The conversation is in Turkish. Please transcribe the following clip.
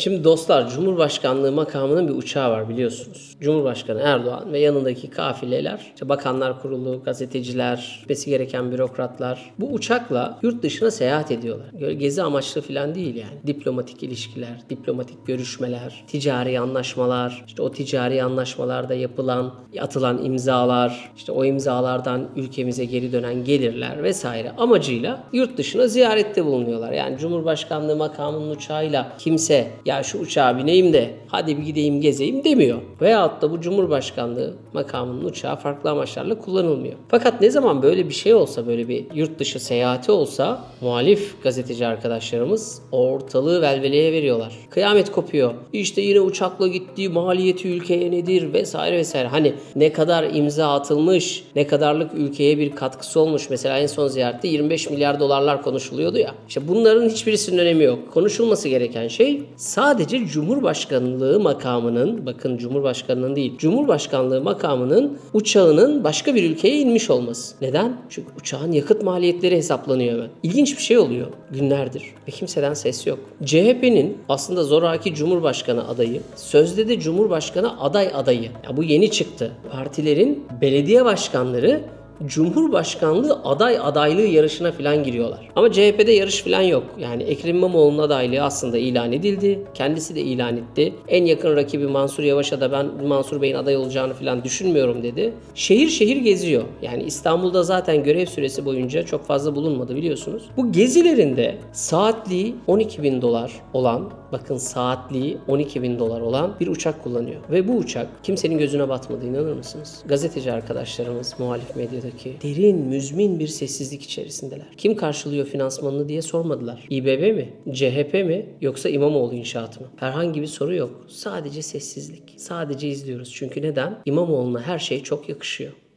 Şimdi dostlar Cumhurbaşkanlığı makamının bir uçağı var biliyorsunuz. Cumhurbaşkanı Erdoğan ve yanındaki kafileler, işte bakanlar kurulu, gazeteciler, gitmesi gereken bürokratlar bu uçakla yurt dışına seyahat ediyorlar. Gezi amaçlı falan değil yani. Diplomatik ilişkiler, diplomatik görüşmeler, ticari anlaşmalar, işte o ticari anlaşmalarda yapılan, atılan imzalar, işte o imzalardan ülkemize geri dönen gelirler vesaire amacıyla yurt dışına ziyarette bulunuyorlar. Yani Cumhurbaşkanlığı makamının uçağıyla kimse ya şu uçağa bineyim de hadi bir gideyim gezeyim demiyor. Veyahut da bu Cumhurbaşkanlığı makamının uçağı farklı amaçlarla kullanılmıyor. Fakat ne zaman böyle bir şey olsa, böyle bir yurt dışı seyahati olsa muhalif gazeteci arkadaşlarımız ortalığı velveleye veriyorlar. Kıyamet kopuyor. İşte yine uçakla gittiği maliyeti ülkeye nedir vesaire vesaire. Hani ne kadar imza atılmış, ne kadarlık ülkeye bir katkısı olmuş. Mesela en son ziyarette 25 milyar dolarlar konuşuluyordu ya. İşte bunların hiçbirisinin önemi yok. Konuşulması gereken şey sadece Cumhurbaşkanlığı makamının, bakın Cumhurbaşkanının değil, Cumhurbaşkanlığı makamının uçağının başka bir ülkeye inmiş olması. Neden? Çünkü uçağın yakıt maliyetleri hesaplanıyor hemen. İlginç bir şey oluyor günlerdir ve kimseden ses yok. CHP'nin aslında zoraki Cumhurbaşkanı adayı, sözde de Cumhurbaşkanı aday adayı. Ya bu yeni çıktı. Partilerin belediye başkanları Cumhurbaşkanlığı aday adaylığı yarışına falan giriyorlar. Ama CHP'de yarış falan yok. Yani Ekrem İmamoğlu'nun adaylığı aslında ilan edildi. Kendisi de ilan etti. En yakın rakibi Mansur Yavaş'a da ben Mansur Bey'in aday olacağını falan düşünmüyorum dedi. Şehir şehir geziyor. Yani İstanbul'da zaten görev süresi boyunca çok fazla bulunmadı biliyorsunuz. Bu gezilerinde saatliği 12 bin dolar olan bakın saatliği 12 bin dolar olan bir uçak kullanıyor. Ve bu uçak kimsenin gözüne batmadı inanır mısınız? Gazeteci arkadaşlarımız muhalif medyadaki derin müzmin bir sessizlik içerisindeler. Kim karşılıyor finansmanını diye sormadılar. İBB mi? CHP mi? Yoksa İmamoğlu inşaatı mı? Herhangi bir soru yok. Sadece sessizlik. Sadece izliyoruz. Çünkü neden? İmamoğlu'na her şey çok yakışıyor.